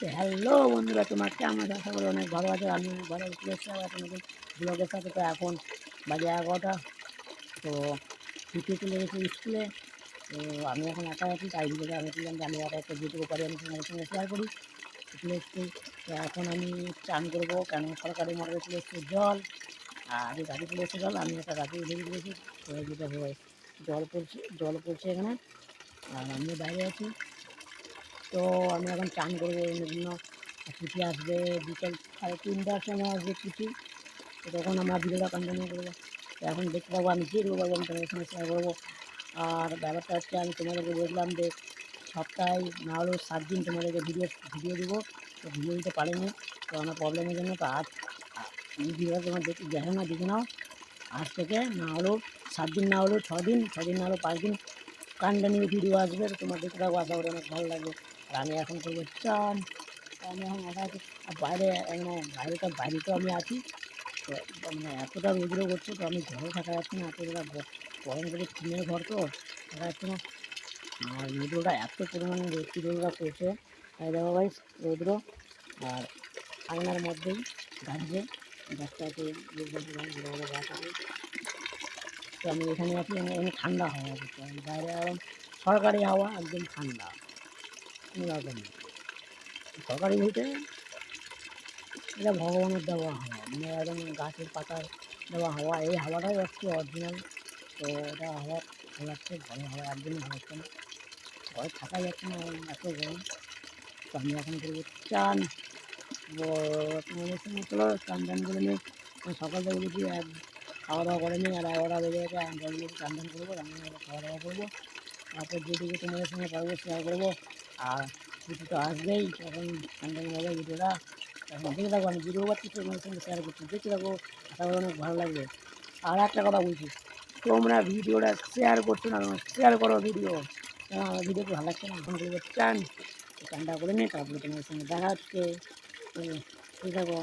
Hello বন্ধুরা কেমন? আছো আশা করি অনেক ভালো আছে। আমি ভালো চলে এসেছি আবার নতুন ব্লগের সাথে। তো এখন বাজে এগারোটা। তো ছুটি চলে গেছি স্কুলে। তো আমি এখন একা আছি, তাই ভিডিওটা আমি বললাম যে আমি একা একটা যেটুকু পারি আমি তোমাদের সঙ্গে শেয়ার করি। চলে এসেছি। তো এখন আমি চান করব। কেন? সরকারি মোটরে চলে এসেছে জল। আর গাড়ি চলে এসেছে জল। আমি একটা গাড়ি উঠে দিয়েছি। তো যেটা হয় জল পড়ছে জল পড়ছে এখানে। আর আমি বাইরে আছি। তো আমি এখন চান করব বিভিন্ন ছুটি আসবে বিকেল সাড়ে তিনটার সময় আসবে ছুটি। তো তখন আমরা ভিডিওটা কন্টিনিউ করব। তো এখন দেখতে পাবো, আমি যে করব আমি তোমাদের সঙ্গে শেয়ার করব। আর ব্যাপারটা হচ্ছে, আমি তোমাদেরকে বললাম যে সপ্তাহে না হলেও সাত দিন তোমাদেরকে ভিডিও ভিডিও দেবো। তো ভিডিও দিতে পারিনি, তো আমার প্রবলেমের জন্য তো। আজ, এই ভিডিওটা তোমার দেখে, দেখো না দেখে নাও। আজ থেকে না হলেও সাত দিন, না হলেও ছ দিন ছ দিন না হলেও পাঁচ দিন কন্টিনিউ ভিডিও আসবে। তোমার দেখতে থাকব আশা করি অনেক ভালো লাগবে। আর আমি এখন করব চান। তো আমি এখন একা আছি। আর বাইরে মানে বাইরেটা বাইরে তো আমি আছি। তো মানে এতটা রৌদ্র করছে তো আমি ঘরে থাকা যাচ্ছে না। এতটা গরম করে টিনের ঘর তো। থাকা যাচ্ছে না। আর রৌদ্রটা এত পরিমাণে রৌদ্র রৌদ্রটা করছে তাই দেখো ভাই রৌদ্র। আর আয়নার মধ্যেই গাছে গাছটাকে গাছ আছে। তো আমি এখানে আছি। এখানে এখানে ঠান্ডা হাওয়া করছে বাইরে সরকারি হাওয়া, একদম ঠান্ডা। সরকারি বলতে এটা ভগবানের দেওয়া হাওয়া। মানে একদম গাছের পাতার দেওয়া হাওয়া। এই হাওয়াটাই হচ্ছে অরিজিনাল তো এটা হাওয়া ভালো লাগছে, ভালো হাওয়া, একদমই ভালো লাগছে না। ঘরে থাকা যাচ্ছে না এত গরম। তো আমি এখন করব চান। চলো চান টান করে সকাল থেকে উঠেছি এক খাওয়া দাওয়া করে নিই আর এগারোটা বেজে গেছে, আমি চান টান করব রান্না খাওয়া দাওয়া করব। তারপর যেটুকু তোমাদের সঙ্গে পারব শেয়ার করব। আর কিছু তো আসবেই, তখন ঠান্ডা মজা ভিডিওটা। তখন দেখে থাকব আমি ভিডিও পাচ্ছি তোমাদের সঙ্গে শেয়ার করছি, দেখতে থাকব আশা অনেক ভালো লাগবে। আর একটা কথা বলছি, তোমরা ভিডিওটা শেয়ার করছ না শেয়ার করো ভিডিও। আমার ভিডিও ভালো লাগছে না, এখন করে চান, চানটা করে নিয়ে তারপরে তোমাদের সঙ্গে দেখা হচ্ছে। ঠিক থাকো।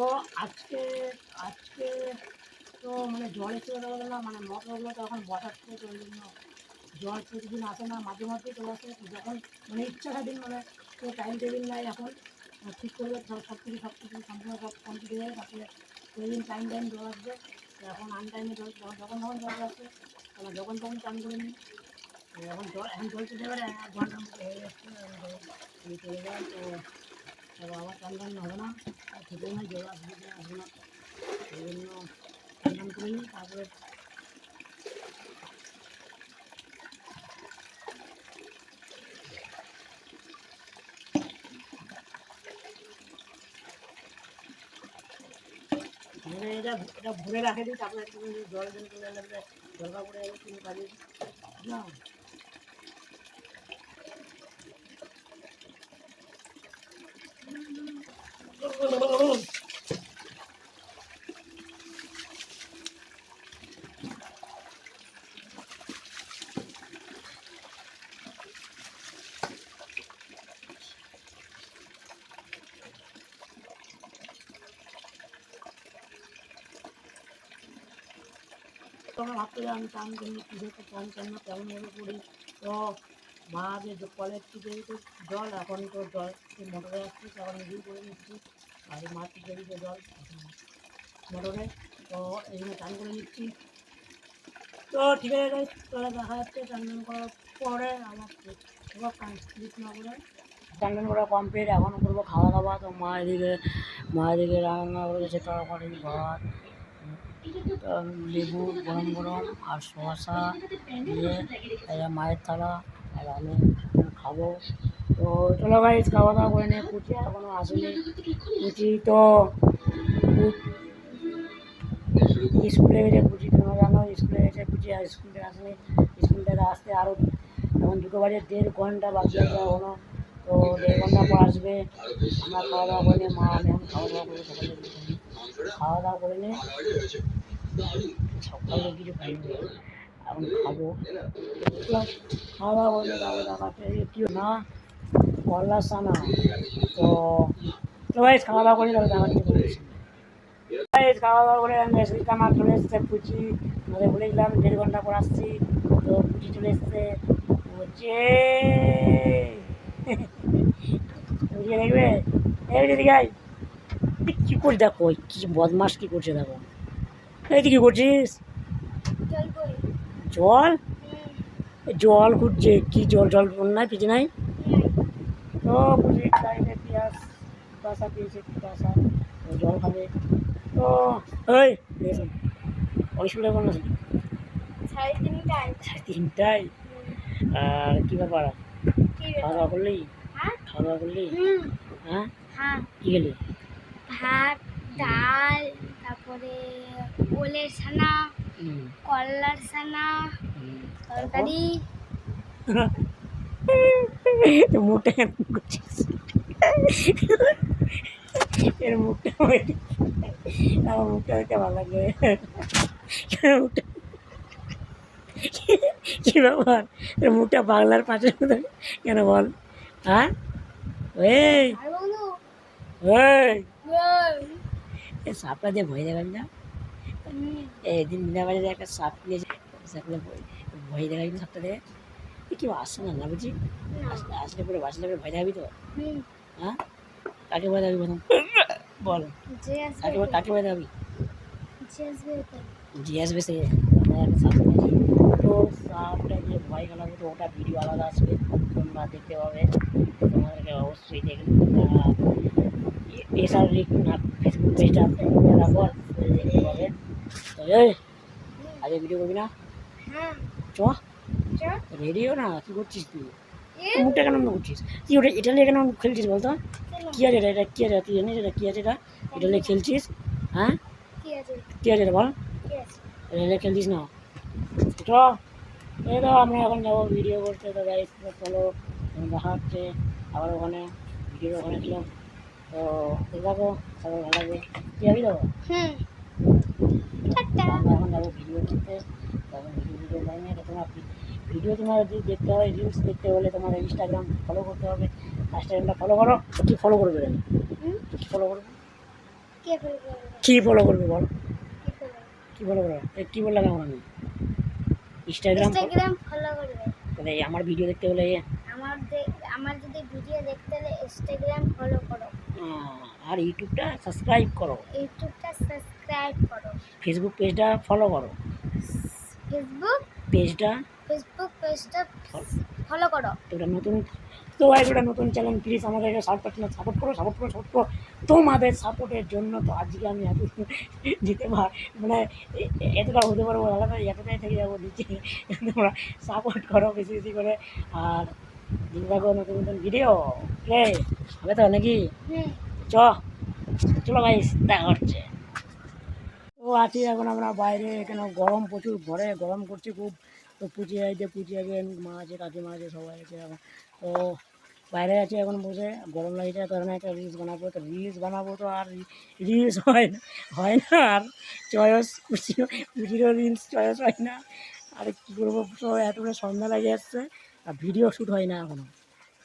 তো আজকে আজকে তো মানে জল এসে গেলো না মানে মোটরগুলো তো এখন বসাচ্ছে তো ওই জন্য জল প্রতিদিন আসে না, মাঝে মাঝে চলে আসে। যখন মানে ইচ্ছা স্বাধীন মানে তো টাইম টেবিল নাই এখন ঠিক করবে সব সব কিছু সব কিছু সম্পূর্ণ সব কমপ্লিট হয়ে তারপরে প্রতিদিন টাইম টাইম জল আসবে। এখন আনটাইমে জল যখন যখন, তখন জল আসবে আমরা যখন, তখন চান করে নিই এখন জল এখন জল চলে এবারে মতো হয়ে যাচ্ছে জল চলে যায় তো তবে আবার চান টান হবে না আর ঠিক না জল আসবে কি আসবে না সেই জন্য চান টান করে নিই তারপরে মানে এটা এটা ভরে রাখে দিই তারপরে একটু জল জল করে লাগবে দরকার পড়ে যাবে তুমি কাজে না তোমরা ভাবতে যে আমি চান করি পুজো তো কম চান না কেমনভাবে করি তো মা যে কলের থেকে জল, এখন তো জল মোটরে আসছে তখন নিজেই করে নিচ্ছি। আর মা থেকে জল মোটরে। তো এইগুলো চান করে নিচ্ছি। তো ঠিক আছে তাহলে দেখা যাচ্ছে চান করার পরে আমার সব কমপ্লিট না করে। চান করা কমপ্লিট এখন করব খাওয়া দাওয়া তো মা এদিকে মা এদিকে রান্না করেছে, তরকারি, ভাত লেবু, গরম গরম, আর শসা দিয়ে মায়ের থালা। আর আমি খাব। তো চলো ভাই খাওয়া দাওয়া করে নিয়ে কুচি এখনও আসেনি। কুচি তো স্কুলে গেছে কুচি তোমরা জানো, স্কুলে গেছে কুচি আর স্কুল থেকে আসেনি। স্কুল থেকে আসতে আরও এখন দুটো বাজে দেড় ঘণ্টা বাকি আছে এখনও তো দেড় ঘণ্টা পর আসবে। আমরা খাওয়া দাওয়া করে নিয়ে মা, আমি এখন খাওয়া দাওয়া করে সকালে খাওয়া দাওয়া করে নিয়ে সকালে কিছু খাইনি। এখন খাব। খাওয়া দাওয়া করে তারপরে দেখাচ্ছে এই কি না করলা সানা। তো তো ভাই, খাওয়া দাওয়া করি তারপরে দেখাচ্ছি ভাই, খাওয়া দাওয়া করে আমি এসে আমার চলে এসছে পুচি। আমাদের বলেছিলাম দেড় ঘণ্টা পর আসছি। তো পুচি চলে এসছে। বলছে বুঝিয়ে দেখবে? এই দিদি গাই কী করছিস দেখো কি বদমাস কী করছে দেখো। এই তুই কী করছিস? জল? জল খুঁজছে কি জল? জল নাই পিছু নাই? তো বুঝি পেঁয়াজ কাঁচা পেয়েছে জল খাবে। তো কোন আছে? সাড়ে তিনটায়। সাড়ে তিনটায়? আর কী ব্যাপার? কি খাওয়া দাওয়া করলি? হ্যাঁ। খাওয়া দাওয়া করলি? হুম। হ্যাঁ? হ্যাঁ। কী খেলি? ভাত ডাল তারপরে ওলের ছানা হুম, করলার ছানা তরকারি। মুখটা করছিস? এর মুখটা আমার মুখটা দেখতে ভালো মুখটা কি ব্যাপার? মুখটা বাংলার পাশে মতো। কেন বল? হ্যাঁ? ওই। ওই, সাপটা দিয়ে ভয় দেখাল না? এদিন মিনা বাজারে একটা সাপ নিয়েছে সাপটা ভয় ভয় দেখাল সাপটা এ কেউ আসছে না না বুঝি? আসলে পরে বাসলে পরে ভয় দেখাবি তো? হ্যাঁ? কাকে ভয় দেখাবি প্রথম বল। যে কাকে ভয়- কাকে ভয় দেখাবি। জি আসবে সে। সাপ তো সাপটা দিয়ে ভয় গেলাম তো ওটা ভিডিও আলাদা আসবে। তোমরা দেখতে পাবে। তোমাদেরকে অবশ্যই দেখতে এছাড়া না ফেসবুক পেজটা তো এই আজকে ভিডিও করবি না? হ্যাঁ। চ রেডিও না কি করছিস তুই? মুখটা কেন করছিস? কি ওটা এটা নিয়ে কেন খেলছিস বলতো? কি আছে এটা এটা কি আছে? তুই জানিস এটা কি আছে এটা? এটা নিয়ে খেলছিস? হ্যাঁ? কি আছে? এটা বল? এটা নিয়ে খেলছিস না? চ এই তো আমরা এখন যাব ভিডিও করতে তো গাইস চলো দেখা হচ্ছে আবার ওখানে ভিডিও ওখানে ছিল তো দেখো সবাই ভালো লাগবে কি যাবি তো? হুম। এখন যাব ভিডিও করতে তখন ভিডিও ভিডিও করে নিয়ে তোমার ভিডিও তোমার যদি দেখতে হয় রিলস দেখতে হলে তোমার ইনস্টাগ্রাম ফলো করতে হবে। ইনস্টাগ্রামটা ফলো করো কি ফলো করবে রে? কি ফলো করবে? কে ফেল করবে? বল? কি ফেল করবে? কি বললাম এখন আমি? ইনস্টাগ্রাম ইনস্টাগ্রাম ফলো করবে। তাহলে আমার ভিডিও দেখতে হলে আমার আমার যদি ভিডিও দেখতে হলে ইনস্টাগ্রাম ফলো করো। আর ইউটিউবটা সাবস্ক্রাইব করো। ইউটিউবটা সাবস্ক্রাইব করো। ফেসবুক পেজটা ফলো করো। ফেসবুক পেজটা ফেসবুক পেজটা ফলো করো। তোটা নতুন তো ভাই ওটা নতুন চ্যানেল প্লিজ আমাদেরকে সাপোর্ট সাপোর্ট করো সাপোর্ট করো সাপোর্ট করো তোমাদের সাপোর্টের জন্য তো আজকে আমি এত দিতে পার মানে এতটা হতে পারব আলাদা এতটাই থেকে যাব নিচে। তোমরা সাপোর্ট করো বেশি বেশি করে। আর দিন থাকো নতুন নতুন ভিডিও কে হবে তো নাকি? চ চলো ভাই দেখা হচ্ছে। আছি এখন আমরা বাইরে, এখানে গরম প্রচুর, ঘরে গরম করছে খুব। তো পুচি আছে পুচি আছে মা আছে, কাকিমা আছে, সবাই আছে এখন। তো বাইরে আছে এখন বসে, গরম লাগছে তো এখানে একটা রিলস বানাবো, তো রিলস বানাবো তো আর রিলস হয় না হয় না আর চয়েস পুচিও পুচিরও রিলস চয়েস হয় না। আর কী করব তো এতটা সন্ধ্যা লাগে যাচ্ছে, আর ভিডিও শ্যুট হয় না এখনও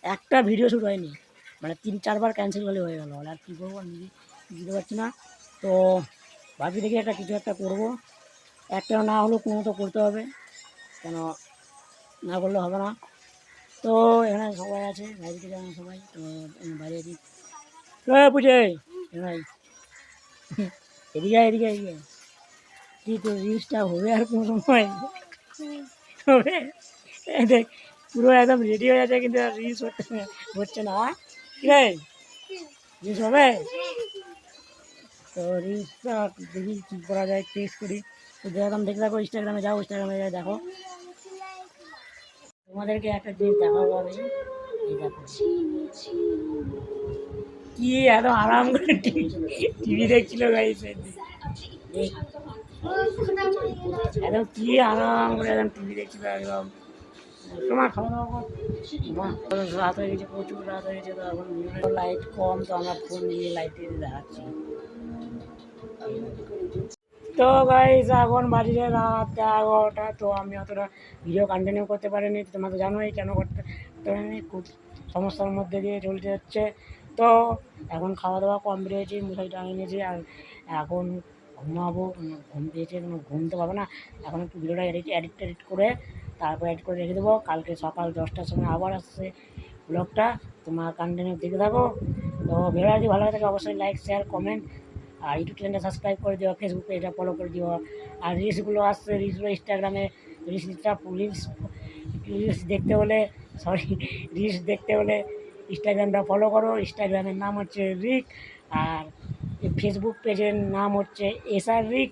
একটা ভিডিও শ্যুট হয়নি মানে তিন, চারবার ক্যান্সেল হলে হয়ে গেল। আর কী করব নিজে বুঝতে পারছি না। তো ভাবি দেখি একটা কিছু একটা করব। একটা না হলেও কোনো তো করতে হবে। কেন না করলে হবে না। তো এখানে সবাই আছে, বাইরে থেকে আমরা সবাই। তো বাইরে আছি। বুঝে এখানে এদিকে এদিকে এদিকে। কি তো রিলসটা হবে আর কোনো সময়? হবে? দেখ, পুরো একদম রেডি হয়ে আছে, কিন্তু রিলস হচ্ছে হচ্ছে না। কি রে? রিলস হবে? তো রিলসটা দেখি কী করা যায় টেস্ট করি। তো যেরকম দেখে রাখো ইনস্টাগ্রামে যাও ইনস্টাগ্রামে যাই, দেখো। তোমাদেরকে একটা জিনিস দেখাবো আমি। কি এত আরাম করে টিভি দেখছিল একদম কি আরাম করে একদম টিভি দেখছিল একদম। তোমার খাওয়া দাওয়া রাত হয়ে গেছে, প্রচুর রাত হয়ে গেছে, তো এখন লাইট কম, তো আমরা ফোন নিয়ে লাইট দিয়ে দেখাচ্ছি। তো গাইজ এখন বাজে রাত এগারোটা, তো আমি অতটা ভিডিও কন্টিনিউ করতে পারিনি। তোমরা তো জানোই কেন করতে পারিনি খুব সমস্যার মধ্যে দিয়ে চলতে হচ্ছে। তো এখন খাওয়া দাওয়া হয়েছে মুসাই টাঙিয়ে নিয়েছি আর এখন ঘুমাবো ঘুম পেয়েছে, কোনো ঘুমতে পারব না। এখন একটু ভিডিওটা এডিট এডিট টেডিট করে তারপর এডিট করে রেখে দেবো। কালকে সকাল দশটার সময় আবার আসছে ব্লগটা তোমার কন্টিনিউ দেখে থাকো। তো ভিডিও যদি ভালো লাগে অবশ্যই লাইক শেয়ার কমেন্ট আর ইউটিউব চ্যানেলটা সাবস্ক্রাইব করে দিও ফেসবুক পেজটা ফলো করে দিও। আর রিলসগুলো আসছে রিলসগুলো ইনস্টাগ্রামে রিলসটা রিলস রিলস দেখতে হলে সরি রিলস দেখতে হলে ইনস্টাগ্রামটা ফলো করো। ইনস্টাগ্রামের নাম হচ্ছে রিক আর ফেসবুক পেজের নাম হচ্ছে এসআর রিক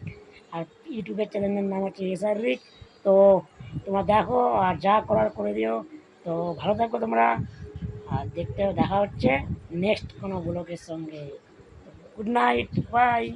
আর ইউটিউবের চ্যানেলের নাম হচ্ছে এসআর রিক তো তোমরা দেখো আর যা করার করে দিও। তো ভালো থাকো তোমরা, আর দেখতে, দেখা হচ্ছে নেক্সট কোনো ব্লগের সঙ্গে। good night. Bye.